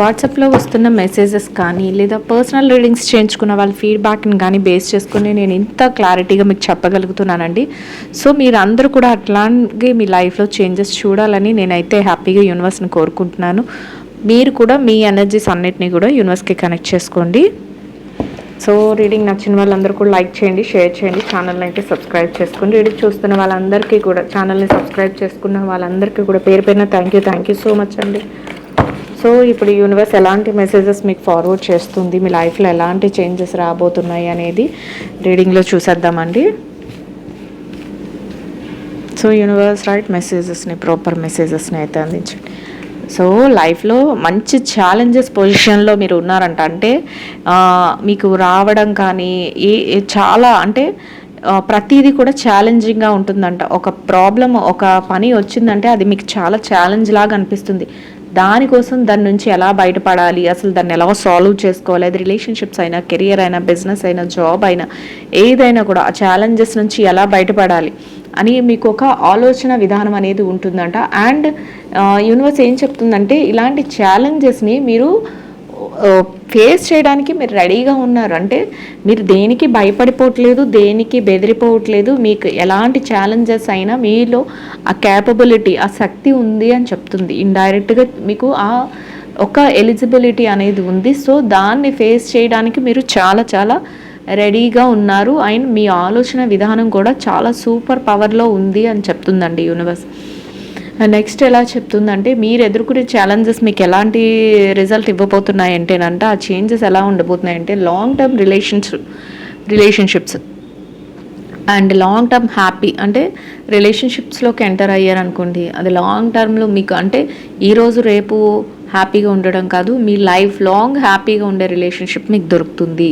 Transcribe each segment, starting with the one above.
వాట్సాప్లో వస్తున్న మెసేజెస్ కానీ లేదా పర్సనల్ రీడింగ్స్ చేయించుకున్న వాళ్ళ ఫీడ్బ్యాక్ని కానీ బేస్ చేసుకుని నేను ఇంత క్లారిటీగా మీకు చెప్పగలుగుతున్నానండి. సో మీరు అందరూ కూడా అట్లాగే మీ లైఫ్లో చేంజెస్ చూడాలని నేనైతే హ్యాపీగా యూనివర్స్ని కోరుకుంటున్నాను. మీరు కూడా మీ ఎనర్జీస్ అన్నిటినీ కూడా యూనివర్స్కి కనెక్ట్ చేసుకోండి. సో రీడింగ్ నచ్చిన వాళ్ళందరూ కూడా లైక్ చేయండి షేర్ చేయండి ఛానల్ని అయితే సబ్స్క్రైబ్ చేసుకోండి రీడింగ్ చూస్తున్న వాళ్ళందరికీ కూడా ఛానల్ని సబ్స్క్రైబ్ చేసుకున్న వాళ్ళందరికీ కూడా పేరు పైన thank you thank you so much అండి. సో ఇప్పుడు యూనివర్స్ ఎలాంటి మెసేజెస్ మీకు ఫార్వర్డ్ చేస్తుంది? మీ లైఫ్లో ఎలాంటి చేంజెస్ రాబోతున్నాయి అనేది రీడింగ్లో చూసేద్దామండి. సో యూనివర్స్ రైట్ మెసేజెస్ని ప్రాపర్ మెసేజెస్ని అయితే అందించండి. సో లైఫ్లో మంచి ఛాలెంజెస్ పొజిషన్లో మీరు ఉన్నారంట. అంటే మీకు రావడం కానీ ఏ చాలా అంటే ప్రతిదీ కూడా ఛాలెంజింగ్గా ఉంటుందంట. ఒక ప్రాబ్లం ఒక పని వచ్చిందంటే అది మీకు చాలా ఛాలెంజ్ లాగా అనిపిస్తుంది. దానికోసం దాని నుంచి ఎలా బయటపడాలి అసలు దాన్ని ఎలా సాల్వ్ చేసుకోవాలి అది రిలేషన్షిప్స్ అయినా కెరియర్ అయినా బిజినెస్ అయినా జాబ్ అయినా ఏదైనా కూడా ఆ ఛాలెంజెస్ నుంచి ఎలా బయటపడాలి అని మీకు ఒక ఆలోచన విధానం అనేది ఉంటుందంట. అండ్ యూనివర్స్ ఏం చెప్తుందంటే ఇలాంటి ఛాలెంజెస్ని మీరు ఫేస్ చేయడానికి మీరు రెడీగా ఉన్నారు. అంటే మీరు దేనికి భయపడిపోవట్లేదు దేనికి బెదిరిపోవట్లేదు మీకు ఎలాంటి ఛాలెంజెస్ అయినా మీలో ఆ క్యాపబిలిటీ ఆ శక్తి ఉంది అని చెప్తుంది. ఇండైరెక్ట్గా మీకు ఆ ఒక ఎలిజిబిలిటీ అనేది ఉంది. సో దాన్ని ఫేస్ చేయడానికి మీరు చాలా చాలా రెడీగా ఉన్నారు. అండ్ మీ ఆలోచన విధానం కూడా చాలా సూపర్ పవర్లో ఉంది అని చెప్తుందండి యూనివర్స్ నెక్స్ట్ ఎలా చెప్తుందంటే మీరు ఎదుర్కొనే ఛాలెంజెస్ మీకు ఎలాంటి రిజల్ట్ ఇవ్వబోతున్నాయి అంటేనంట ఆ చేంజెస్ ఎలా ఉండబోతున్నాయి అంటే long term relations relationships and long term happy అంటే రిలేషన్షిప్స్లోకి ఎంటర్ అయ్యారనుకోండి అది లాంగ్ టర్మ్లో మీకు అంటే ఈరోజు రేపు హ్యాపీగా ఉండడం కాదు మీ లైఫ్ లాంగ్ హ్యాపీగా ఉండే రిలేషన్షిప్ మీకు దొరుకుతుంది.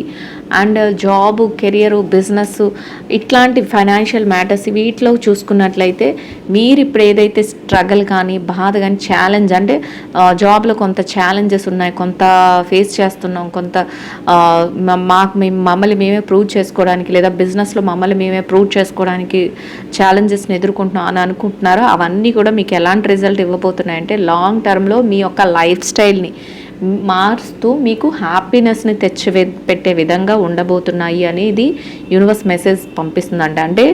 అండ్ జాబ్ కెరియర్ బిజినెస్ ఇట్లాంటి ఫైనాన్షియల్ మ్యాటర్స్ వీటిలో చూసుకున్నట్లయితే మీరు ఇప్పుడు ఏదైతే స్ట్రగల్ కానీ బాధ కానీ ఛాలెంజ్ అంటే జాబ్లో కొంత ఛాలెంజెస్ ఉన్నాయి కొంత ఫేస్ చేస్తున్నాం కొంత మ- మాకు మేము మమ్మల్ని మేమే ప్రూవ్ చేసుకోవడానికి లేదా బిజినెస్లో మమ్మల్ని మేమే ప్రూవ్ చేసుకోవడానికి ఛాలెంజెస్ని ఎదుర్కొంటున్నాం అని అనుకుంటున్నారో అవన్నీ కూడా మీకు ఎలాంటి రిజల్ట్ ఇవ్వబోతున్నాయంటే లాంగ్ టర్మ్లో మీ యొక్క లైఫ్ స్టైల్ని మారుస్తూ మీకు హ్యాపీనెస్ని తెచ్చి పెట్టే విధంగా ఉండబోతున్నాయి అనేది యూనివర్స్ మెసేజ్ పంపిస్తుందంట. అంటే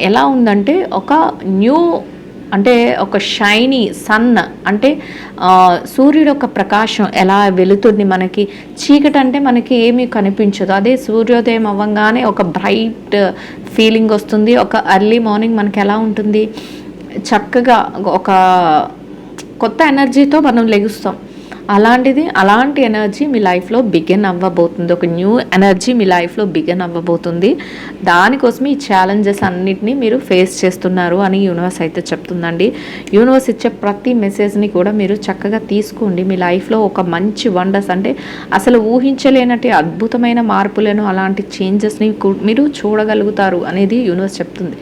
ఎలా ఉందంటే ఒక న్యూ అంటే ఒక షైనీ సన్ అంటే సూర్యుడు యొక్క ప్రకాశం ఎలా వెలుతుంది మనకి? చీకటి అంటే మనకి ఏమీ కనిపించదు. అదే సూర్యోదయం అవ్వగానే ఒక బ్రైట్ ఫీలింగ్ వస్తుంది. ఒక ఎర్లీ మార్నింగ్ మనకి ఎలా ఉంటుంది? చక్కగా ఒక కొత్త ఎనర్జీతో మనం లెగుస్తాం. అలాంటిది అలాంటి ఎనర్జీ మీ లైఫ్లో బిగిన్ అవ్వబోతుంది. ఒక న్యూ ఎనర్జీ మీ లైఫ్లో బిగిన్ అవ్వబోతుంది. దానికోసం ఈ ఛాలెంజెస్ అన్నిటినీ మీరు ఫేస్ చేస్తున్నారు అని యూనివర్స్ అయితే చెప్తుందండి. యూనివర్స్ ఇచ్చే ప్రతి మెసేజ్ని కూడా మీరు చక్కగా తీసుకోండి. మీ లైఫ్లో ఒక మంచి వండర్స్ అంటే అసలు ఊహించలేనటి అద్భుతమైన మార్పులను అలాంటి చేంజెస్ని మీరు చూడగలుగుతారు అనేది యూనివర్స్ చెప్తుంది.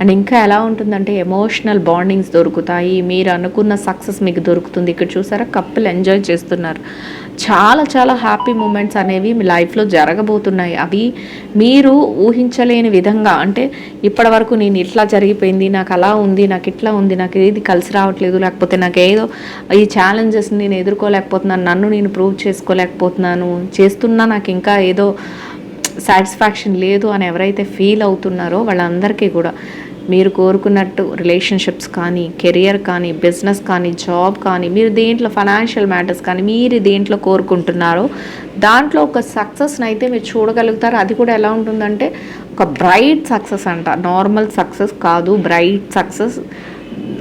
అండ్ ఇంకా ఎలా ఉంటుందంటే ఎమోషనల్ బాండింగ్స్ దొరుకుతాయి. మీరు అనుకున్న సక్సెస్ మీకు దొరుకుతుంది. ఇక్కడ చూసారా? కప్పులు ఎంజాయ్ చేస్తున్నారు. చాలా చాలా హ్యాపీ మూమెంట్స్ అనేవి మీ లైఫ్లో జరగబోతున్నాయి. అవి మీరు ఊహించలేని విధంగా అంటే ఇప్పటి వరకు నేను ఇట్లా జరిగిపోయింది నాకు అలా ఉంది నాకు ఇట్లా ఉంది నాకు ఏది కలిసి రావట్లేదు లేకపోతే నాకు ఏదో ఈ ఛాలెంజెస్ని నేను ఎదుర్కోలేకపోతున్నాను నన్ను నేను ప్రూవ్ చేసుకోలేకపోతున్నాను చేస్తున్నా నాకు ఇంకా ఏదో సాటిస్ఫాక్షన్ లేదు అని ఎవరైతే ఫీల్ అవుతున్నారో వాళ్ళందరికీ కూడా. మీరు కోరుకున్నట్టు రిలేషన్షిప్స్ కానీ కెరియర్ కానీ బిజినెస్ కానీ జాబ్ కానీ మీరు దేంట్లో ఫైనాన్షియల్ మ్యాటర్స్ కానీ మీరు దేంట్లో కోరుకుంటున్నారో దాంట్లో ఒక సక్సెస్ని అయితే మీరు చూడగలుగుతారు. అది కూడా ఎలా ఉంటుందంటే ఒక బ్రైట్ సక్సెస్ అంట. నార్మల్ సక్సెస్ కాదు బ్రైట్ సక్సెస్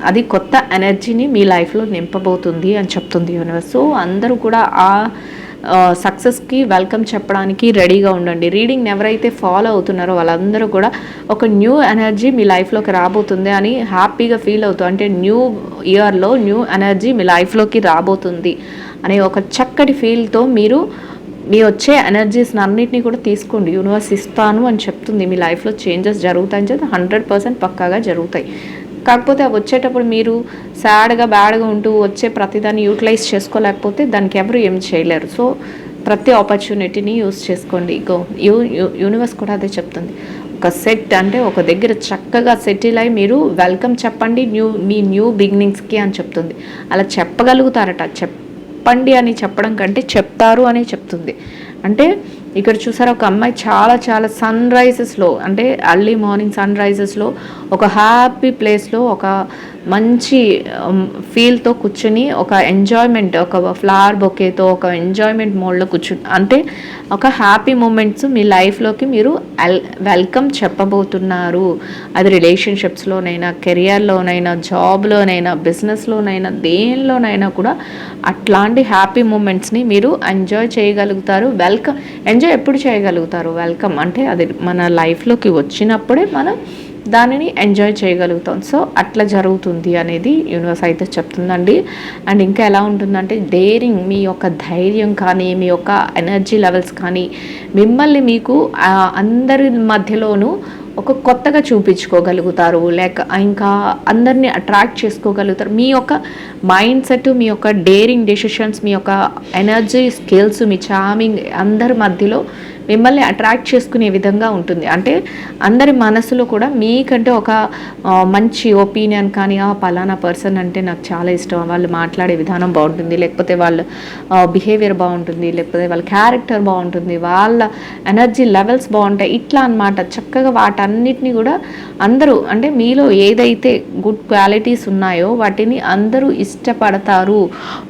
అది కొత్త ఎనర్జీని మీ లైఫ్లో నింపబోతుంది అని చెప్తుంది యూనివర్స్ సో అందరూ కూడా ఆ సక్సెస్కి వెల్కమ్ చెప్పడానికి రెడీగా ఉండండి. రీడింగ్ ఎవరైతే ఫాలో అవుతున్నారో వాళ్ళందరూ కూడా ఒక న్యూ ఎనర్జీ మీ లైఫ్లోకి రాబోతుంది అని హ్యాపీగా ఫీల్ అవుతుంది అంటే న్యూ ఇయర్లో న్యూ ఎనర్జీ మీ లైఫ్లోకి రాబోతుంది అనే ఒక చక్కటి ఫీల్తో మీరు మీ వచ్చే ఎనర్జీస్ని అన్నింటినీ కూడా తీసుకోండి. యూనివర్స్ ఇస్తాను అని చెప్తుంది. మీ లైఫ్లో చేంజెస్ జరుగుతాయని చెప్పి హండ్రెడ్ పర్సెంట్ పక్కాగా జరుగుతాయి. కాకపోతే వచ్చేటప్పుడు మీరు సాడ్గా బ్యాడ్గా ఉంటూ వచ్చే ప్రతిదాన్ని యూటిలైజ్ చేసుకోలేకపోతే దానికి ఎవరు ఏం చేయలేరు. సో ప్రతి ఆపర్చునిటీని యూస్ చేసుకోండి. గో యూ యూనివర్స్ కూడా అదే చెప్తుంది. ఒక సెట్ అంటే ఒక దగ్గర చక్కగా సెటిల్ అయి మీరు వెల్కమ్ చెప్పండి న్యూ మీ న్యూ బిగినింగ్స్కి అని చెప్తుంది. అలా చెప్పగలుగుతారట. చెప్పండి అని చెప్పడం కంటే చెప్తారు అని చెప్తుంది. అంటే ఇక్కడ చూసారా ఒక అమ్మాయి చాలా చాలా సన్ రైజెస్లో అంటే అర్లీ మార్నింగ్ సన్ రైజెస్లో ఒక హ్యాపీ ప్లేస్లో ఒక మంచి um, ఫీల్తో కూర్చుని ఒక ఎంజాయ్మెంట్ ఒక ఫ్లవర్ బొకేతో ఒక ఎంజాయ్మెంట్ మోడ్లో కూర్చుని అంటే ఒక హ్యాపీ మూమెంట్స్ మీ లైఫ్లోకి మీరు వెల్కమ్ చెప్పబోతున్నారు. అది రిలేషన్షిప్స్లోనైనా కెరియర్లోనైనా జాబ్లోనైనా బిజినెస్లోనైనా దేనిలోనైనా కూడా అట్లాంటి హ్యాపీ మూమెంట్స్ని మీరు ఎంజాయ్ చేయగలుగుతారు. వెల్కమ్ ఎంజాయ్ ఎప్పుడు చేయగలుగుతారు? వెల్కమ్ అంటే అది మన లైఫ్లోకి వచ్చినప్పుడే మనం దానిని ఎంజాయ్ చేయగలుగుతాం. సో అట్లా జరుగుతుంది అనేది యూనివర్స్ అయితే చెప్తుందండి. అండ్ ఇంకా ఎలా ఉంటుందంటే డేరింగ్ మీ యొక్క ధైర్యం కానీ మీ యొక్క ఎనర్జీ లెవెల్స్ కానీ మిమ్మల్ని మీకు అందరి మధ్యలోనూ ఒక కొత్తగా చూపించుకోగలుగుతారు. లేక ఇంకా అందరినీ అట్రాక్ట్ చేసుకోగలుగుతారు. మీ యొక్క మైండ్ సెట్ మీ యొక్క డేరింగ్ డెసిషన్స్ మీ యొక్క ఎనర్జీ స్కిల్స్ మీ చామింగ్ అందరి మధ్యలో మిమ్మల్ని అట్రాక్ట్ చేసుకునే విధంగా ఉంటుంది. అంటే అందరి మనసులో కూడా మీకంటే ఒక మంచి ఒపీనియన్ కానీ ఆ పలానా పర్సన్ అంటే నాకు చాలా ఇష్టం వాళ్ళు మాట్లాడే విధానం బాగుంటుంది. లేకపోతే వాళ్ళ బిహేవియర్ బాగుంటుంది. లేకపోతే వాళ్ళ క్యారెక్టర్ బాగుంటుంది. వాళ్ళ ఎనర్జీ లెవెల్స్ బాగుంటాయి. ఇట్లా అనమాట చక్కగా వాటన్నిటిని కూడా అందరూ అంటే మీలో ఏదైతే గుడ్ క్వాలిటీస్ ఉన్నాయో వాటిని అందరూ ఇష్టపడతారు.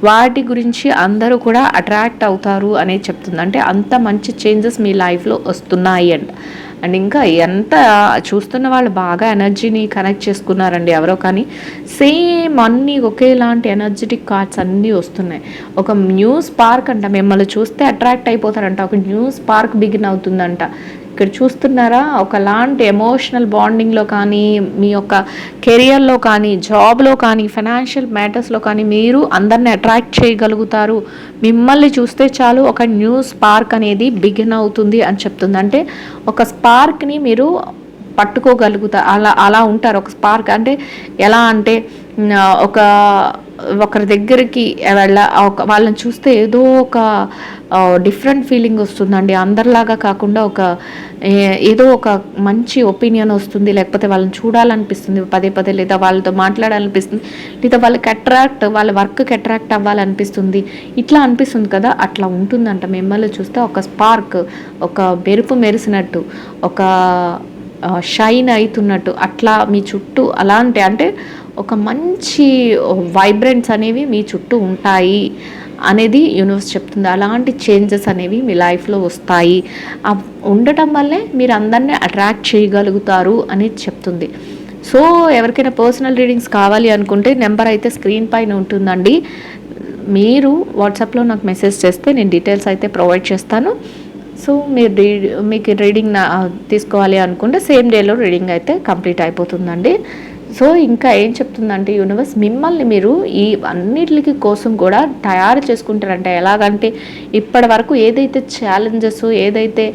వాటి గురించి అందరూ కూడా అట్రాక్ట్ అవుతారు అనేది చెప్తుంది. అంటే అంత మంచి చేంజెస్ మీ లైఫ్లో వస్తున్నాయి అంట. అండ్ ఇంకా ఎంత చూస్తున్న వాళ్ళు బాగా ఎనర్జీని కనెక్ట్ చేసుకున్నారండి ఎవరో కానీ సేమ్ అన్నీ ఒకేలాంటి ఎనర్జెటిక్ కార్డ్స్ అన్నీ వస్తున్నాయి. ఒక న్యూస్ పార్క్ అంట మిమ్మల్ని చూస్తే అట్రాక్ట్ అయిపోతారంట. ఒక న్యూస్ పార్క్ బిగిన్ అవుతుందంట. ఇక్కడ చూస్తున్నారా? ఒకలాంటి ఎమోషనల్ బాండింగ్లో కానీ మీ యొక్క కెరియర్లో కానీ జాబ్లో కానీ ఫైనాన్షియల్ మ్యాటర్స్లో కానీ మీరు అందరిని అట్రాక్ట్ చేయగలుగుతారు. మిమ్మల్ని చూస్తే చాలు ఒక న్యూ స్పార్క్ అనేది బిగిన్ అవుతుంది అని చెప్తుంది. అంటే ఒక స్పార్క్ని మీరు పట్టుకోగలుగుతారు అలా అలా ఉంటారు ఒక స్పార్క్ అంటే ఎలా అంటే ఒక ఒకరి దగ్గరికి వెళ్ళ ఒక వాళ్ళని చూస్తే ఏదో ఒక డిఫరెంట్ ఫీలింగ్ వస్తుందండి. అందరిలాగా కాకుండా ఒక ఏదో ఒక మంచి ఒపీనియన్ వస్తుంది. లేకపోతే వాళ్ళని చూడాలనిపిస్తుంది. పదే పదే లేదా వాళ్ళతో మాట్లాడాలనిపిస్తుంది. లేదా వాళ్ళకి అట్రాక్ట్ వాళ్ళ వర్క్కి అట్రాక్ట్ అవ్వాలనిపిస్తుంది. ఇట్లా అనిపిస్తుంది కదా. అట్లా ఉంటుందంట. మిమ్మల్ని చూస్తే ఒక స్పార్క్ ఒక మెరుపు మెరిసినట్టు ఒక షైన్ అవుతున్నట్టు. అట్లా మీ చుట్టూ అలాంటి అంటే ఒక మంచి వైబ్రెంట్స్ అనేవి మీ చుట్టూ ఉంటాయి అనేది యూనివర్స్ చెప్తుంది. అలాంటి చేంజెస్ అనేవి మీ లైఫ్లో వస్తాయి. ఉండటం వల్లే మీరు అందరినీ అట్రాక్ట్ చేయగలుగుతారు అనేది చెప్తుంది. సో ఎవరికైనా పర్సనల్ రీడింగ్స్ కావాలి అనుకుంటే నెంబర్ అయితే స్క్రీన్ పైన ఉంటుందండి. మీరు వాట్సాప్లో నాకు మెసేజ్ చేస్తే నేను డీటెయిల్స్ అయితే ప్రొవైడ్ చేస్తాను. సో మీరు రీ మీకు రీడింగ్ తీసుకోవాలి అనుకుంటే సేమ్ డేలో రీడింగ్ అయితే కంప్లీట్ అయిపోతుందండి. సో ఇంకా ఏం చెప్తుందంటే యూనివర్స్ మిమ్మల్ని మీరు ఈ అన్నిటికి కోసం కూడా తయారు చేసుకుంటారంటే. ఎలాగంటే ఇప్పటి వరకు ఏదైతే ఛాలెంజెస్ ఏదైతే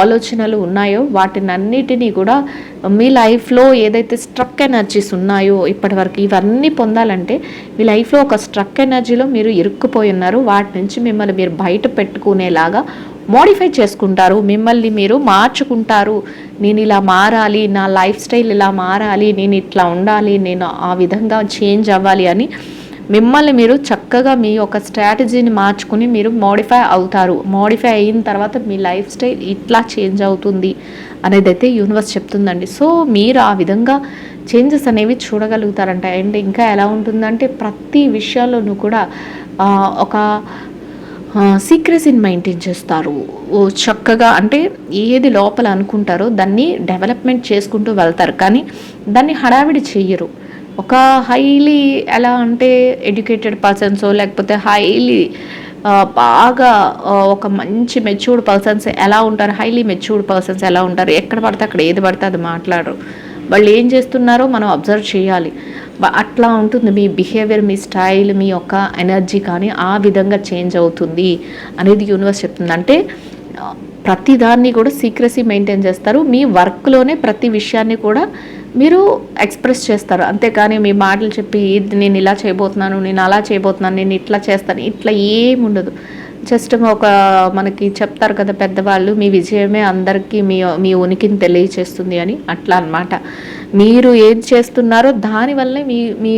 ఆలోచనలు ఉన్నాయో వాటిని అన్నిటినీ కూడా మీ లైఫ్లో ఏదైతే స్ట్రక్ ఎనర్జీస్ ఉన్నాయో ఇప్పటి వరకు ఇవన్నీ పొందాలంటే మీ లైఫ్లో ఒక స్ట్రక్ ఎనర్జీలో మీరు ఇరుక్కుపోయి ఉన్నారు. వాటి నుంచి మిమ్మల్ని మీరు బయట పెట్టుకునేలాగా మోడిఫై చేసుకుంటారు. మిమ్మల్ని మీరు మార్చుకుంటారు. నేను ఇలా మారాలి నా లైఫ్ స్టైల్ ఇలా మారాలి నేను ఇట్లా ఉండాలి నేను ఆ విధంగా చేంజ్ అవ్వాలి అని మిమ్మల్ని మీరు చక్కగా మీ యొక్క స్ట్రాటజీని మార్చుకుని మీరు మోడిఫై అవుతారు. మోడిఫై అయిన తర్వాత మీ లైఫ్ స్టైల్ ఇట్లా చేంజ్ అవుతుంది అనేది అయితే యూనివర్స్ చెప్తుందండి. సో మీరు ఆ విధంగా చేంజెస్ అనేవి చూడగలుగుతారంట. అండ్ ఇంకా ఎలా ఉంటుందంటే ప్రతి విషయాల్లోనూ కూడా ఒక సీక్రెసీని మెయింటైన్ చేస్తారు? చక్కగా అంటే ఏది లోపల అనుకుంటారో దాన్ని డెవలప్మెంట్ చేసుకుంటూ వెళ్తారు. కానీ దాన్ని హడావిడి చెయ్యరు. ఒక హైలీ ఎలా అంటే ఎడ్యుకేటెడ్ పర్సన్స్ లేకపోతే హైలీ బాగా ఒక మంచి మెచ్యూర్డ్ పర్సన్స్ ఎలా ఉంటారు? హైలీ మెచ్యూర్డ్ పర్సన్స్ ఎలా ఉంటారు? ఎక్కడ పడితే అక్కడ ఏది పడితే అది మాట్లాడరు. వాళ్ళు ఏం చేస్తున్నారో మనం అబ్జర్వ్ చేయాలి. అట్లా ఉంటుంది. మీ బిహేవియర్ మీ స్టైల్ మీ యొక్క ఎనర్జీ కానీ ఆ విధంగా చేంజ్ అవుతుంది అనేది యూనివర్స్ చెప్తుంది. అంటే ప్రతి దాన్ని కూడా సీక్రసీ మెయింటైన్ చేస్తారు. మీ వర్క్లోనే ప్రతి విషయాన్ని కూడా మీరు ఎక్స్ప్రెస్ చేస్తారు. అంతేకాని మీ మాటలు చెప్పి నేను ఇలా చేయబోతున్నాను నేను అలా చేయబోతున్నాను నేను ఇట్లా చేస్తాను ఇట్లా ఏముండదు. జస్ట్ ఒక మనకి చెప్తారు కదా పెద్దవాళ్ళు మీ విజయమే అందరికీ మీ మీ ఉనికిని తెలియచేస్తుంది అని. అట్లా అనమాట మీరు ఏం చేస్తున్నారో దానివల్లే మీ మీ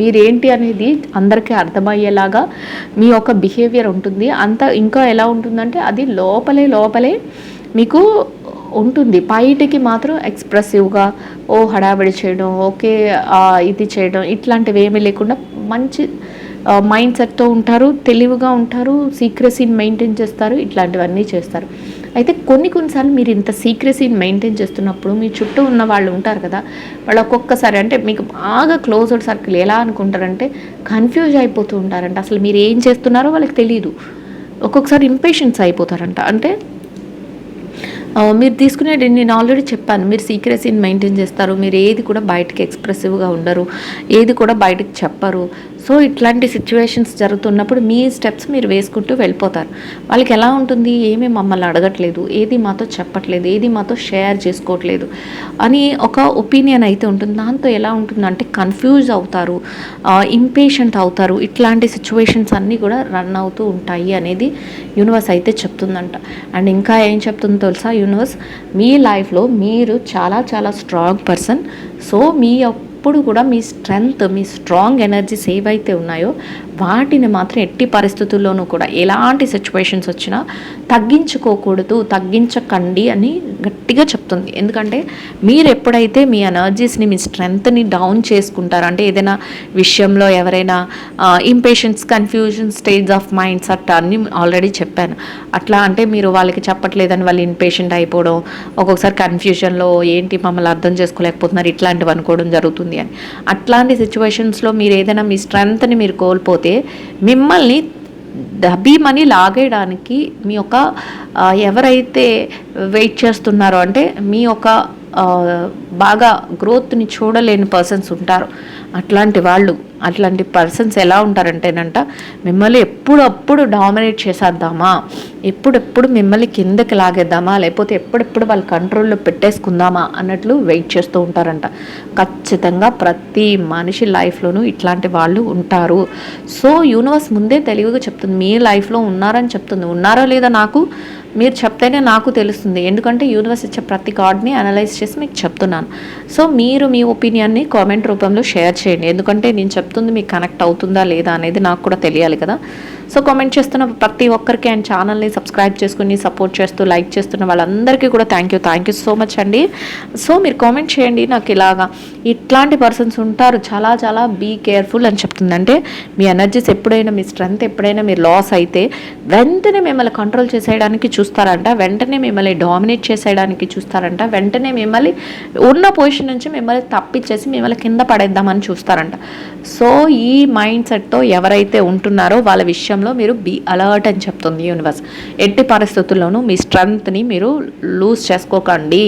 మీరేంటి అనేది అందరికీ అర్థమయ్యేలాగా మీ యొక్క బిహేవియర్ ఉంటుంది. అంత ఇంకా ఎలా ఉంటుందంటే అది లోపలే లోపలే మీకు ఉంటుంది. బయటికి మాత్రం ఎక్స్ప్రెసివ్గా ఓ హడావిడి చేయడం ఓకే ఇది చేయడం ఇట్లాంటివి ఏమీ లేకుండా మంచి మైండ్ సెట్తో ఉంటారు తెలివిగా ఉంటారు సీక్రసీని మెయింటైన్ చేస్తారు ఇట్లాంటివన్నీ చేస్తారు. అయితే కొన్ని కొన్నిసార్లు మీరు ఇంత సీక్రసీని మెయింటైన్ చేస్తున్నప్పుడు మీ చుట్టూ ఉన్న వాళ్ళు ఉంటారు కదా వాళ్ళు ఒక్కొక్కసారి అంటే మీకు బాగా క్లోజ్డ్ సర్కిల్ ఎలా అనుకుంటారంటే కన్ఫ్యూజ్ అయిపోతూ ఉంటారంట. అసలు మీరు ఏం చేస్తున్నారో వాళ్ళకి తెలియదు ఒక్కొక్కసారి ఇంపేషన్స్ అయిపోతారంట. అంటే మీరు తీసుకునేది నేను ఆల్రెడీ చెప్పాను. మీరు సీక్రెసీని మెయింటైన్ చేస్తారు. మీరు ఏది కూడా బయటకి ఎక్స్ప్రెసివ్గా ఉండరు. ఏది కూడా బయటకు చెప్పరు. సో ఇట్లాంటి సిచ్యువేషన్స్ జరుగుతున్నప్పుడు మీ స్టెప్స్ మీరు వేసుకుంటూ వెళ్ళిపోతారు. వాళ్ళకి ఎలా ఉంటుంది? ఏమీ మమ్మల్ని అడగట్లేదు. ఏది మాతో చెప్పట్లేదు. ఏది మాతో షేర్ చేసుకోవట్లేదు అని ఒక ఒపీనియన్ అయితే ఉంటుంది. దాంతో ఎలా ఉంటుందంటే కన్ఫ్యూజ్ అవుతారు ఇంపేషెంట్ అవుతారు. ఇట్లాంటి సిచ్యువేషన్స్ అన్నీ కూడా రన్ అవుతూ ఉంటాయి అనేది యూనివర్స్ అయితే చెప్తుందంట. అండ్ ఇంకా ఏం చెప్తుందో తెలుసా? యూనివర్స్ మీ లైఫ్లో మీరు చాలా చాలా స్ట్రాంగ్ పర్సన్ సో మీ ఎప్పుడు కూడా మీ స్ట్రెంగ్త్ మీ స్ట్రాంగ్ ఎనర్జీస్ ఏవైతే ఉన్నాయో వాటిని మాత్రం ఎట్టి పరిస్థితుల్లోనూ కూడా ఎలాంటి సిచ్యువేషన్స్ వచ్చినా తగ్గించుకోకూడదు తగ్గించకండి అని గట్టిగా చెప్తుంది. ఎందుకంటే మీరు ఎప్పుడైతే మీ ఎనర్జీస్ని మీ స్ట్రెంగ్త్ని డౌన్ చేసుకుంటారో అంటే ఏదైనా విషయంలో ఎవరైనా impatience confusion stage of minds అట్లా అన్ని ఆల్రెడీ చెప్పాను. అట్లా అంటే మీరు వాళ్ళకి చెప్పట్లేదని వాళ్ళు ఇంపేషెంట్ అయిపోవడం ఒక్కొక్కసారి కన్ఫ్యూజన్లో ఏంటి మమ్మల్ని అర్థం చేసుకోలేకపోతున్నారు ఇట్లాంటివి అనుకోవడం జరుగుతుంది అని. అట్లాంటి సిచ్యువేషన్స్లో మీరు ఏదైనా మీ స్ట్రెంగ్త్ని మీరు కోల్పోతే మిమ్మల్ని భీమని లాగేయడానికి మీ యొక్క ఎవరైతే వెయిట్ చేస్తున్నారో అంటే మీ యొక్క బాగా గ్రోత్ని చూడలేని పర్సన్స్ ఉంటారు. అట్లాంటి వాళ్ళు అట్లాంటి పర్సన్స్ ఎలా ఉంటారంటేనంట మిమ్మల్ని ఎప్పుడప్పుడు డామినేట్ చేసేద్దామా? ఎప్పుడెప్పుడు మిమ్మల్ని కిందకి లాగేద్దామా? లేకపోతే ఎప్పుడెప్పుడు వాళ్ళ కంట్రోల్లో పెట్టేసుకుందామా? అన్నట్లు వెయిట్ చేస్తూ ఉంటారంట. ఖచ్చితంగా ప్రతి మనిషి లైఫ్లోనూ ఇట్లాంటి వాళ్ళు ఉంటారు. సో యూనివర్స్ ముందే తెలివిగా చెప్తుంది. మీ లైఫ్లో ఉన్నారని చెప్తుంది. ఉన్నారో లేదా నాకు? మీరు చెప్తేనే నాకు తెలుస్తుంది. ఎందుకంటే యూనివర్స్ ఇచ్చే ప్రతి కార్డ్ని అనలైజ్ చేసి మీకు చెప్తున్నాను. సో మీరు మీ ఒపీనియన్ని కామెంట్ రూపంలో షేర్ చేయండి. ఎందుకంటే నేను చెప్తుంది మీకు కనెక్ట్ అవుతుందా లేదా అనేది నాకు కూడా తెలియాలి కదా. సో కామెంట్ చేస్తున్న ప్రతి ఒక్కరికి అండ్ ఛానల్ని సబ్స్క్రైబ్ చేసుకుని సపోర్ట్ చేస్తూ లైక్ చేస్తున్న వాళ్ళందరికీ కూడా thank you thank you so much అండి. సో మీరు కామెంట్ చేయండి నాకు ఇలాగా ఇట్లాంటి పర్సన్స్ ఉంటారు చాలా చాలా బీ కేర్ఫుల్ అని చెప్తుంది. అంటే మీ ఎనర్జీస్ ఎప్పుడైనా మీ స్ట్రెంగ్త్ ఎప్పుడైనా మీరు లాస్ అయితే వెంటనే మిమ్మల్ని కంట్రోల్ చేసేయడానికి చూస్తారంట వెంటనే మిమ్మల్ని డామినేట్ చేసేయడానికి చూస్తారంట వెంటనే మిమ్మల్ని ఉన్న పొజిషన్ నుంచి మిమ్మల్ని తప్పించేసి మిమ్మల్ని కింద పడేద్దామని చూస్తారంట. సో ఈ మైండ్ సెట్తో ఎవరైతే ఉంటున్నారో వాళ్ళ విషయం విషయంలో మీరు బీ అలర్ట్ అని చెప్తుంది యూనివర్స్ ఎట్టి పరిస్థితుల్లోనూ మీ స్ట్రెంగ్త్ని మీరు లూజ్ చేసుకోకండి.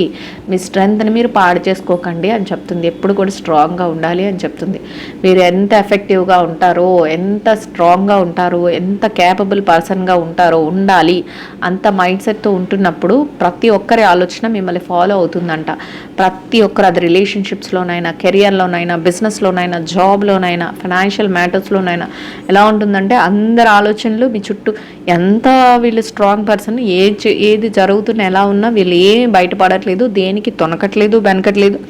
మీ స్ట్రెంగ్త్ని మీరు పాడు చేసుకోకండి అని చెప్తుంది. ఎప్పుడు కూడా స్ట్రాంగ్గా ఉండాలి అని చెప్తుంది. మీరు ఎంత ఎఫెక్టివ్గా ఉంటారో ఎంత స్ట్రాంగ్గా ఉంటారో ఎంత క్యాపబుల్ పర్సన్గా ఉంటారో ఉండాలి. అంత మైండ్ సెట్తో ఉంటున్నప్పుడు ప్రతి ఒక్కరి ఆలోచన మిమ్మల్ని ఫాలో అవుతుందంట. ప్రతి ఒక్కరు అది రిలేషన్షిప్స్లోనైనా కెరియర్లోనైనా బిజినెస్లోనైనా జాబ్లోనైనా ఫైనాన్షియల్ మ్యాటర్స్లోనైనా ఎలా ఉంటుందంటే అందరు ఆలోచనలు మీ చుట్టూ ఎంత వీళ్ళు స్ట్రాంగ్ పర్సన్ ఏ ఏది జరుగుతున్న ఎలా ఉన్నా వీళ్ళు ఏం బయటపడట్లేదు దేనికి తొనకట్లేదు వెనకట్లేదు.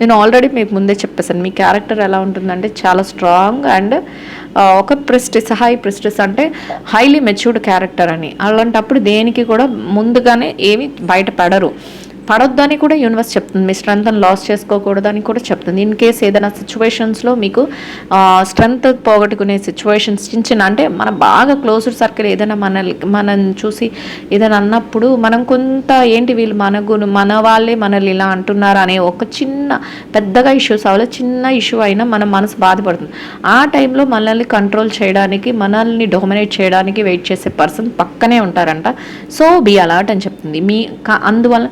నేను ఆల్రెడీ మీకు ముందే చెప్పేసాను మీ క్యారెక్టర్ ఎలా ఉంటుందంటే చాలా స్ట్రాంగ్ అండ్ ఒక ప్రెస్టిస్ హై ప్రెస్టిస్ అంటే హైలీ మెచ్యూర్డ్ క్యారెక్టర్ అని. అలాంటప్పుడు దేనికి కూడా ముందుగానే ఏమి బయటపడరు. పడొద్దని కూడా యూనివర్స్ చెప్తుంది. మీ స్ట్రెంగ్త్ లాస్ చేసుకోకూడదని కూడా చెప్తుంది. ఇన్ కేస్ ఏదైనా సిచ్యువేషన్స్లో మీకు స్ట్రెంగ్త్ పోగొట్టుకునే సిచ్యువేషన్స్ చిన్న చిన్న అంటే మన బాగా క్లోజ్డ్ సర్కిల్ ఏదైనా మన మనం చూసి ఏదైనా అన్నప్పుడు మనం కొంత ఏంటి వీళ్ళు మన గుణ మన వాళ్ళే మనల్ని ఇలా అంటున్నారు అనే ఒక చిన్న పెద్దగా ఇష్యూస్ అవ్వాలి. చిన్న ఇష్యూ అయినా మన మనసు బాధపడుతుంది. ఆ టైంలో మనల్ని కంట్రోల్ చేయడానికి మనల్ని డొమినేట్ చేయడానికి వెయిట్ చేసే పర్సన్ పక్కనే ఉంటారంట. సో బీ అలర్ట్ అని చెప్తుంది. మీ అందువల్ల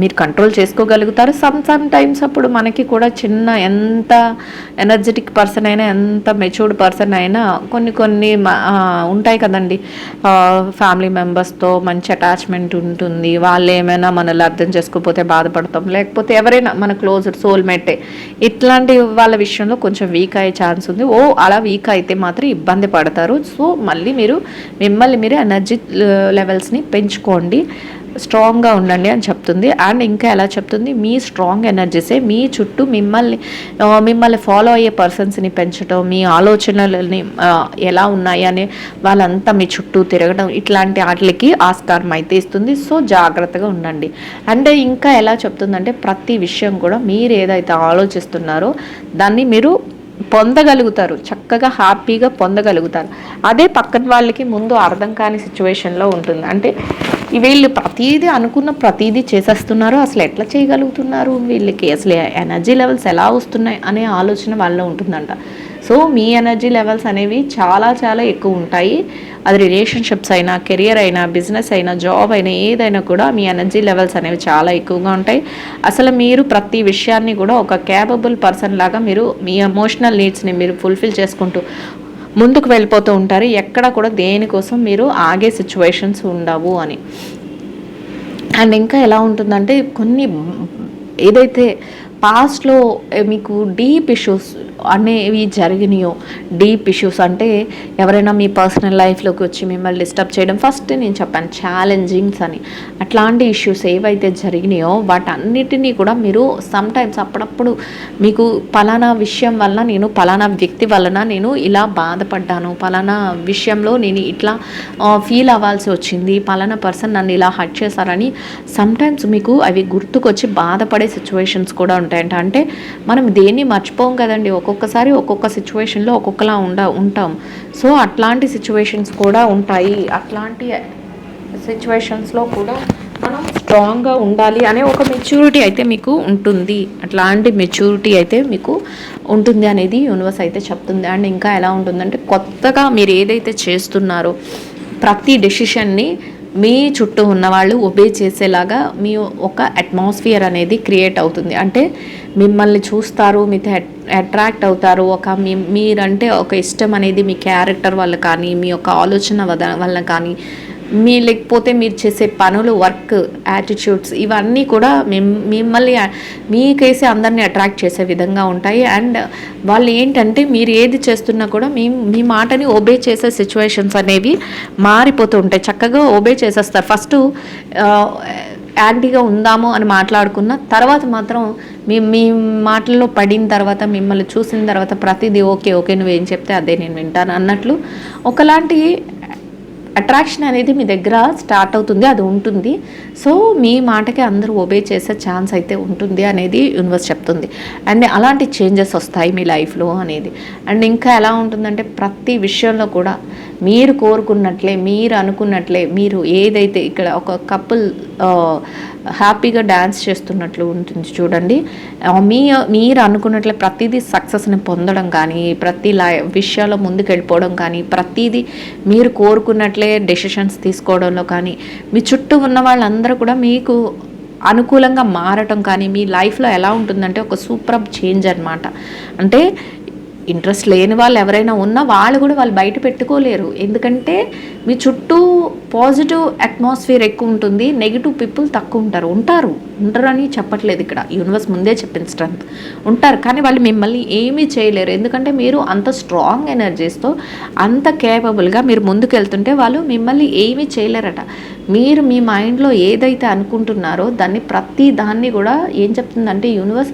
మీరు కంట్రోల్ చేసుకోగలుగుతారు. సమ్ సమ్ టైమ్స్ అప్పుడు మనకి కూడా చిన్న ఎంత ఎనర్జెటిక్ పర్సన్ అయినా ఎంత మెచ్యూర్డ్ పర్సన్ అయినా కొన్ని కొన్ని ఉంటాయి కదండి. ఫ్యామిలీ మెంబర్స్తో మంచి అటాచ్మెంట్ ఉంటుంది. వాళ్ళు ఏమైనా మనల్ని అర్థం చేసుకోకపోతే బాధపడతాం. లేకపోతే ఎవరైనా మన క్లోజ్ సోల్మేటే ఇట్లాంటి వాళ్ళ విషయంలో కొంచెం వీక్ అయ్యే ఛాన్స్ ఉంది. ఓ అలా వీక్ అయితే మాత్రం ఇబ్బంది పడతారు. సో మళ్ళీ మీరు మిమ్మల్ని మీరు ఎనర్జీ లెవెల్స్ని పెంచుకోండి. స్ట్రాంగ్గా ఉండండి అని చెప్తుంది. అండ్ ఇంకా ఎలా చెప్తుంది? మీ స్ట్రాంగ్ ఎనర్జీసే మీ చుట్టూ మిమ్మల్ని మిమ్మల్ని ఫాలో అయ్యే పర్సన్స్ని పెంచడం మీ ఆలోచనలని ఎలా ఉన్నాయి అని వాళ్ళంతా మీ చుట్టూ తిరగడం ఇట్లాంటి వాటికి ఆస్కారం అయితే ఇస్తుంది. సో జాగ్రత్తగా ఉండండి. అండ్ ఇంకా ఎలా చెప్తుందంటే ప్రతి విషయం కూడా మీరు ఏదైతే ఆలోచిస్తున్నారో దాన్ని మీరు పొందగలుగుతారు. చక్కగా హ్యాపీగా పొందగలుగుతారు. అదే పక్కన వాళ్ళకి ముందు అర్థం కాని సిచ్యువేషన్లో ఉంటుంది. అంటే వీళ్ళు ప్రతీది అనుకున్న ప్రతిదీ చేసేస్తున్నారు. అసలు ఎట్లా చేయగలుగుతున్నారు వీళ్ళకి? అసలు ఎనర్జీ లెవెల్స్ ఎలా వస్తున్నాయి? అనే ఆలోచన వాళ్ళలో ఉంటుందంట. సో మీ ఎనర్జీ లెవెల్స్ అనేవి చాలా చాలా ఎక్కువ ఉంటాయి. అది రిలేషన్షిప్స్ అయినా కెరియర్ అయినా బిజినెస్ అయినా జాబ్ అయినా ఏదైనా కూడా మీ ఎనర్జీ లెవెల్స్ అనేవి చాలా ఎక్కువగా ఉంటాయి. అసలు మీరు ప్రతి విషయాన్ని కూడా ఒక క్యాపబుల్ పర్సన్ లాగా మీరు మీ ఎమోషనల్ నీడ్స్ని మీరు ఫుల్ఫిల్ చేసుకుంటూ ముందుకు వెళ్ళిపోతూ ఉంటారు. ఎక్కడ కూడా దేనికోసం మీరు ఆగే సిచ్యువేషన్స్ ఉండవు అని. అండ్ ఇంకా ఎలా ఉంటుందంటే కొన్ని ఏదైతే పాస్ట్లో మీకు డీప్ ఇష్యూస్ అనేవి జరిగినాయో డీప్ ఇష్యూస్ అంటే ఎవరైనా మీ పర్సనల్ లైఫ్లోకి వచ్చి మిమ్మల్ని డిస్టర్బ్ చేయడం ఫస్ట్ నేను చెప్పాను ఛాలెంజింగ్స్ అని. అట్లాంటి ఇష్యూస్ ఏవైతే జరిగినాయో వాటన్నిటినీ కూడా మీరు సమ్టైమ్స్ అప్పుడప్పుడు మీకు పలానా విషయం వలన నేను పలానా వ్యక్తి వలన నేను ఇలా బాధపడ్డాను పలానా విషయంలో నేను ఇట్లా ఫీల్ అవ్వాల్సి వచ్చింది పలానా పర్సన్ నన్ను ఇలా హట్ చేశారని సమ్టైమ్స్ మీకు అవి గుర్తుకొచ్చి బాధపడే సిచ్యువేషన్స్ కూడా ఉంటాయంట. అంటే మనం దేన్ని మర్చిపోం కదండి. ఒక్కొక్కసారి ఒక్కొక్క సిచ్యువేషన్లో ఒక్కొక్కలా ఉండ ఉంటాం. సో అట్లాంటి సిచ్యువేషన్స్ కూడా ఉంటాయి. అట్లాంటి సిచ్యువేషన్స్లో కూడా మనం స్ట్రాంగ్గా ఉండాలి అనే ఒక మెచ్యూరిటీ అయితే మీకు ఉంటుంది. అట్లాంటి మెచ్యూరిటీ అయితే మీకు ఉంటుంది అనేది యూనివర్స్ అయితే చెప్తుంది. అండ్ ఇంకా ఎలా ఉంటుందంటే కొత్తగా మీరు ఏదైతే చేస్తున్నారో ప్రతి డెసిషన్ని మీ చుట్టూ ఉన్న వాళ్ళు ఒబే చేసేలాగా మీ ఒక అట్మాస్ఫియర్ అనేది క్రియేట్ అవుతుంది. అంటే మిమ్మల్ని చూస్తారు మీతో అట్రాక్ట్ అవుతారు. ఒక మీ మీరంటే ఒక ఇష్టం అనేది మీ క్యారెక్టర్ వల్ల కానీ మీ యొక్క ఆలోచన వద- వల్ల కానీ మీ లేకపోతే మీరు చేసే పనులు వర్క్ యాటిట్యూడ్స్ ఇవన్నీ కూడా మేము మిమ్మల్ని మీకేసి అందరినీ అట్రాక్ట్ చేసే విధంగా ఉంటాయి. అండ్ వాళ్ళు ఏంటంటే మీరు ఏది చేస్తున్నా కూడా మీ మీ మాటని ఒబే చేసే సిచ్యువేషన్స్ అనేవి మారిపోతూ ఉంటాయి. చక్కగా ఒబే చేసేస్తారు. ఫస్ట్ యాంటీగా ఉందాము అని మాట్లాడుకున్న తర్వాత మాత్రం మీ మీ మాటల్లో పడిన తర్వాత మిమ్మల్ని చూసిన తర్వాత ప్రతిదీ ఓకే ఓకే నువ్వేం చెప్తే అదే నేను వింటాను అన్నట్లు. ఒకలాంటి అట్రాక్షన్ అనేది మీ దగ్గర స్టార్ట్ అవుతుంది అది ఉంటుంది. సో మీ మాటకి అందరూ ఒబే చేసే ఛాన్స్ అయితే ఉంటుంది అనేది యూనివర్స్ చెప్తుంది. అండ్ అలాంటి చేంజెస్ వస్తాయి మీ లైఫ్లో అనేది. అండ్ ఇంకా ఎలా ఉంటుందంటే ప్రతి విషయంలో కూడా మీరు కోరుకున్నట్లే మీరు అనుకున్నట్లే మీరు ఏదైతే ఇక్కడ ఒక కపుల్ హ్యాపీగా డ్యాన్స్ చేస్తున్నట్లు ఉంటుంది చూడండి. మీ మీరు అనుకున్నట్లే ప్రతిదీ సక్సెస్ని పొందడం కానీ ప్రతి లై విషయాల్లో ముందుకు వెళ్ళిపోవడం కానీ ప్రతిదీ మీరు కోరుకున్నట్లే డెసిషన్స్ తీసుకోవడంలో కానీ మీ చుట్టూ ఉన్న వాళ్ళందరూ కూడా మీకు అనుకూలంగా మారటం కానీ మీ లైఫ్లో ఎలా ఉంటుందంటే ఒక సూపర్ చేంజ్ అనమాట అంటే ఇంట్రెస్ట్ లేని వాళ్ళు ఎవరైనా ఉన్నా వాళ్ళు కూడా వాళ్ళు బయట పెట్టుకోలేరు. ఎందుకంటే మీ చుట్టూ పాజిటివ్ అట్మాస్ఫియర్ ఎక్కువ ఉంటుంది నెగిటివ్ పీపుల్ తక్కువ ఉంటారు. ఉంటారు. ఉండరని చెప్పట్లేదు ఇక్కడ. యూనివర్స్ ముందే చెప్పిన స్ట్రెంత్ ఉంటారు. కానీ వాళ్ళు మిమ్మల్ని ఏమీ చేయలేరు. ఎందుకంటే మీరు అంత స్ట్రాంగ్ ఎనర్జీస్తో అంత కేపబుల్గా మీరు ముందుకు వెళ్తుంటే వాళ్ళు మిమ్మల్ని ఏమీ చేయలేరట. మీరు మీ మైండ్లో ఏదైతే అనుకుంటున్నారో దాన్ని ప్రతి దాన్ని కూడా ఏం చెప్తుందంటే యూనివర్స్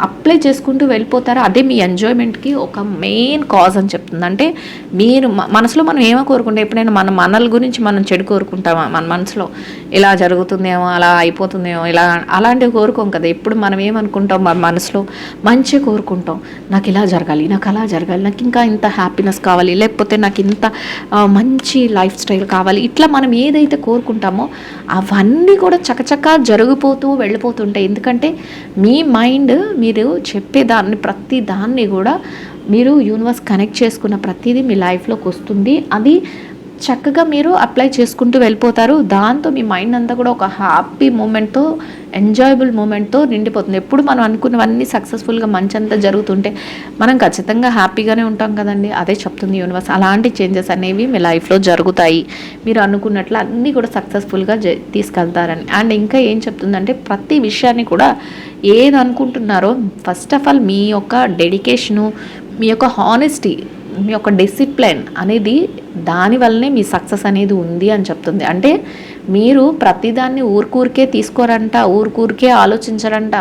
అప్లై చేసుకుంటూ వెళ్ళిపోతారో? అదే మీ ఎంజాయ్మెంట్కి ఒక మెయిన్ కాజ్ అని చెప్తుంది. అంటే మీరు మనసులో మనం ఏమో కోరుకుంటాం ఎప్పుడైనా మన మనల గురించి మనం చెడు కోరుకుంటామా? మన మనసులో ఇలా జరుగుతుందేమో అలా అయిపోతుందేమో ఇలా అలాంటివి కోరుకోం కదా. ఎప్పుడు మనం ఏమనుకుంటాం? మన మనసులో మంచి కోరుకుంటాం. నాకు ఇలా జరగాలి నాకు అలా జరగాలి నాకు ఇంకా ఇంత హ్యాపీనెస్ కావాలి లేకపోతే నాకు ఇంత మంచి లైఫ్ స్టైల్ కావాలి. ఇట్లా మనం ఏదైతే కోరుకుంటామో అవన్నీ కూడా చకచకా జరిగిపోతూ వెళ్ళిపోతుంటాయి. ఎందుకంటే మీ మైండ్ మీరు చెప్పేదాన్ని ప్రతి దాన్ని కూడా మీరు యూనివర్స్ కనెక్ట్ చేసుకున్న ప్రతిదీ మీ లైఫ్లోకి వస్తుంది. అది చక్కగా మీరు అప్లై చేసుకుంటూ వెళ్ళిపోతారు. దాంతో మీ మైండ్ అంతా కూడా ఒక హ్యాపీ మూమెంట్తో ఎంజాయబుల్ మూమెంట్తో నిండిపోతుంది. ఎప్పుడు మనం అనుకున్నవన్నీ సక్సెస్ఫుల్గా మంచి అంతా జరుగుతుంటే మనం ఖచ్చితంగా హ్యాపీగానే ఉంటాం కదండి. అదే చెప్తుంది యూనివర్స్ అలాంటి చేంజెస్ అనేవి మీ లైఫ్లో జరుగుతాయి. మీరు అనుకున్నట్లు అన్నీ కూడా సక్సెస్ఫుల్గా తీసుకెళ్తారని. అండ్ ఇంకా ఏం చెప్తుందంటే ప్రతి విషయాన్ని కూడా ఏది అనుకుంటున్నారో ఫస్ట్ ఆఫ్ ఆల్ మీ యొక్క డెడికేషను మీ యొక్క హానెస్టీ మీ యొక్క డిసిప్లిన్ అనేది దానివల్లనే మీ సక్సెస్ అనేది ఉంది అని చెప్తుంది. అంటే మీరు ప్రతిదాన్ని ఊరికూరికే తీసుకోరంట ఊరికూరికే ఆలోచించరంట.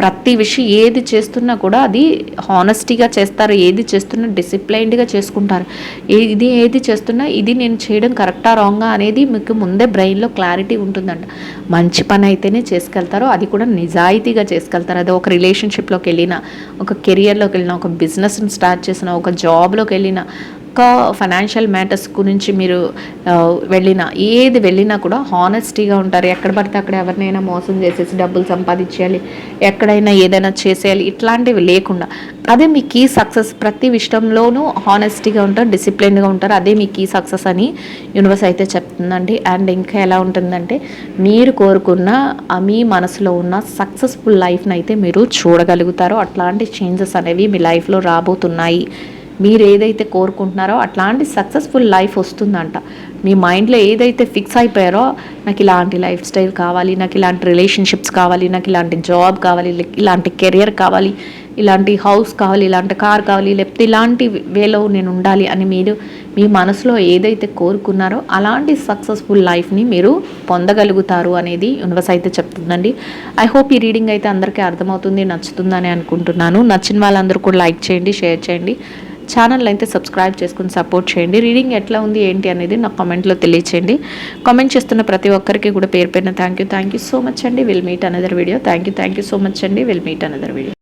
ప్రతి విషయం ఏది చేస్తున్నా కూడా అది హానెస్టీగా చేస్తారు ఏది చేస్తున్నా డిసిప్లైన్డ్గా చేసుకుంటారు. ఇది ఏది చేస్తున్నా ఇది నేను చేయడం కరెక్టా రాంగా అనేది మీకు ముందే బ్రెయిన్లో క్లారిటీ ఉంటుందంట. మంచి పని అయితేనే చేసుకెళ్తారో అది కూడా నిజాయితీగా చేసుకెళ్తారు. అది ఒక రిలేషన్షిప్లోకి వెళ్ళినా ఒక కెరియర్లోకి వెళ్ళినా ఒక బిజినెస్ని స్టార్ట్ చేసిన ఒక జాబ్లోకి వెళ్ళినా ఒక ఫైనాన్షియల్ మ్యాటర్స్ గురించి మీరు వెళ్ళినా ఏది వెళ్ళినా కూడా హానెస్టీగా ఉంటారు. ఎక్కడ పడితే అక్కడ ఎవరినైనా మోసం చేసేసి డబ్బులు సంపాదించేయాలి. ఎక్కడైనా ఏదైనా చేసేయాలి. ఇట్లాంటివి లేకుండా. అదే మీ కీ సక్సెస్ ప్రతి విషయంలోనూ హానెస్టీగా ఉంటారు డిసిప్లిన్గా ఉంటారు. అదే మీ కీ సక్సెస్ అని యూనివర్స్ అయితే చెప్తుందండి. అండ్ ఇంకా ఎలా ఉంటుందంటే మీరు కోరుకున్న మీ మనసులో ఉన్న సక్సెస్ఫుల్ లైఫ్ని అయితే మీరు చూడగలుగుతారో. అట్లాంటి చేంజెస్ అనేవి మీ లైఫ్లో రాబోతున్నాయి. మీరు ఏదైతే కోరుకుంటున్నారో అట్లాంటి సక్సెస్ఫుల్ లైఫ్ వస్తుందంట. మీ మైండ్లో ఏదైతే ఫిక్స్ అయిపోయారో నాకు ఇలాంటి లైఫ్ స్టైల్ కావాలి నాకు ఇలాంటి రిలేషన్షిప్స్ కావాలి నాకు ఇలాంటి జాబ్ కావాలి ఇలాంటి కెరియర్ కావాలి ఇలాంటి హౌస్ కావాలి ఇలాంటి కార్ కావాలి లేకపోతే ఇలాంటి వేలో నేను ఉండాలి అని మీరు మీ మనసులో ఏదైతే కోరుకున్నారో అలాంటి సక్సెస్ఫుల్ లైఫ్ని మీరు పొందగలుగుతారు అనేది యూనివర్స్ అయితే చెప్తుందండి. ఐ హోప్ ఈ రీడింగ్ అయితే అందరికీ అర్థమవుతుంది నచ్చుతుందని అనుకుంటున్నాను. నచ్చిన వాళ్ళందరూ కూడా లైక్ చేయండి షేర్ చేయండి. ఛానల్ అయితే సబ్స్క్రైబ్ చేసుకుని సపోర్ట్ చేయండి. రీడింగ్ ఎట్లా ఉంది ఏంటి అనేది నాకు కామెంట్లో తెలియచేయండి. కామెంట్ చేస్తున్న ప్రతి ఒక్కరికి కూడా పేరు పేరున thank you thank you so much అండి. Will meet another video thank you thank you so much అండి. Will meet another video